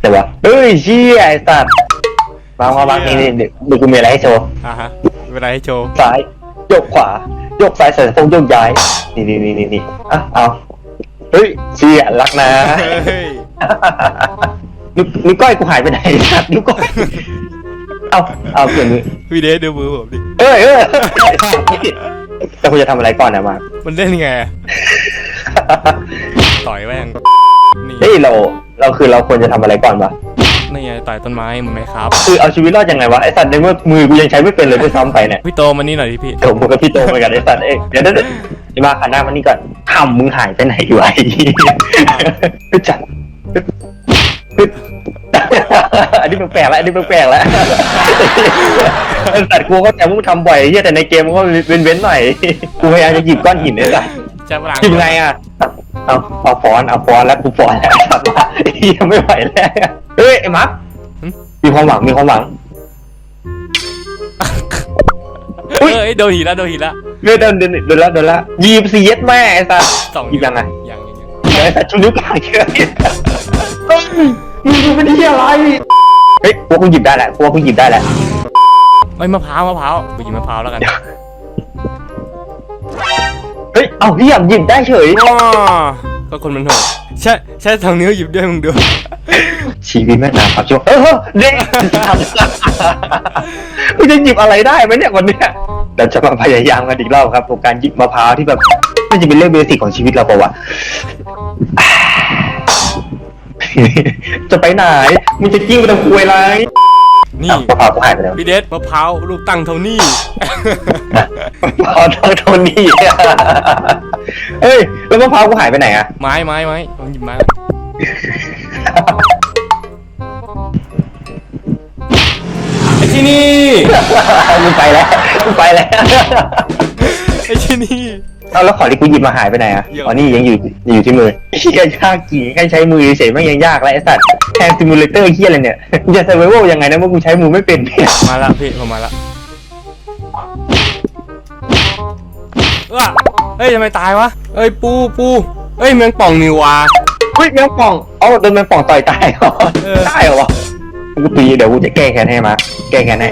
แต่ว่าเฮ้ยเชี่ยไอ้สัตว์มามามานี่นี่เดี๋ยวเดี๋ยวกูมีอะไรให้โชว์อะฮะเวลาให้โชว์ซ้ายโยกขวาโยกซ้ายใส่สะโพกโยกย้ายนี่นี่นี่นี่นี่อะเอาเฮ้ยเชี่ยรักนะ เฮ้ยนิ้วนิ้วก้อยกูหายไปไหนสัตว์นิ้วก้อย เอาเอาเปลี่ยนมือพี่เดชดูมือผมดิ เอ้ยเอ้ยแต่คุณจะทำอะไรก่อนนะมามันเล่นไงต่อยแม่ง นี่เฮ้ยเราเราคือเราควรจะทำอะไรก่อนวะนี่ไงต่อยต้นไม้เหมือนไหมครับคือเอาชีวิตรอดยังไงวะไอสัตว์ในเมื่อมือกูยังใช้ไม่เป็นเลยด้วยซ้ำไปเนี่ยพี่โตมานี่หน่อยดิพี่ผมกับพี่โตเหมือนกันไอสัตว์เอ้ยเดี๋ยวเดี๋ยวเดี๋ยวไอ้มาขันหน้ามันนี่ก่อนทำมึงหายไปไหนวะไอ้เหี้ยพี่จัดอันนี้แปลกๆแล้วอันนี้แปลกๆแล้วไอสัตว์กูก็แต่มึงทำบ่อยไอ้เหี้ยแต่ในเกมมันก็เว้นๆหน่อยกูพยายามจะหยิบก้อนหินไอ้สัตว์ จะพลัง หยิบไงอะ เอาเอาฟอนต์เอาฟอนต์แล้วกูฟอนต์แล้วสัตว์ว่าเหี้ยไม่ไหวแล้วเฮ้ยไอ้มาร์คมีความหวังมีความหวังอุ๊ยเอ้ยโดนหินแล้วโดนหินแล้วเดินเดินเดินเดินแล้วเดินแล้วยีบสีเย็ดแม่ไอ้สัสสองหยิบยังไงยังยังยังไอ้สัสชุดนิ้วกลางเชื่อเฮ้ยมึงดูเป็นที่อะไรเฮ้ยพวกกูหยิบได้แหละพวกกูหยิบได้แหละไม่มะพร้าวมะพร้าวไปหยิบมะพร้าวแล้วกัน เฮ้ยเอาเรียบหยิบได้เฉยอ๋อก็คนมันโหดใช่ใช่ทางนิ้วหยิบด้วยมึงดูชีวิตแม่งนานครับช่วงเออเด็กมึงจะหยิบอะไรได้ไหมเนี่ยวันเนี้ยเราจะมาพยายามกันอีกรอบครับกับการหยิบมะพร้าวที่แบบน่าจะเป็นเรื่องเบสิกของชีวิตเราเปล่าวะจะไปไหนมึงจะกิ้งไปทำคุยอะไร นี่อ้าวมะพร้าวกูหายไปแล้วพี่เดชมะพร้าวลูกตั้งเท่านี้มะพร้าวเท่าโทนี่เอ้ยแล้วมะพร้าวกูหายไปไหนอะไม้ไม้ไม้ลองหยิบไม้ไอ้ที่นี่มึงไปแล้วมึงไปแล้วไอ้ที่นี่เอาแล้วขอที่กูหยิบมาหายไปไหนอะเดี๋ยวอ๋อนี่ยังอยู่อยู่ที่มือเฮียยากจริงแค่ใช้มือเฉยๆไม่งยังยากแล้วไอ้สัตว์แท นซิมูเลเตอร์เฮียอะไรเนี่ยมึงจะเซอร์ไวโยังไงนะเมื่อกูใช้มือไม่เป็นเนี่ยมาละพี่ผมมาละว้าเฮ้ยทำไมตายวะเอ้ยปูปูเอ้ยแมงป่องนิวา เฮ้ยแมงป่องเอาโดนแมงป่องต่อยตายเหรอเออ ได้เหรอวะกูตีเดี๋ยวกูจะแก้แค้นให้มา แก้แค้นให้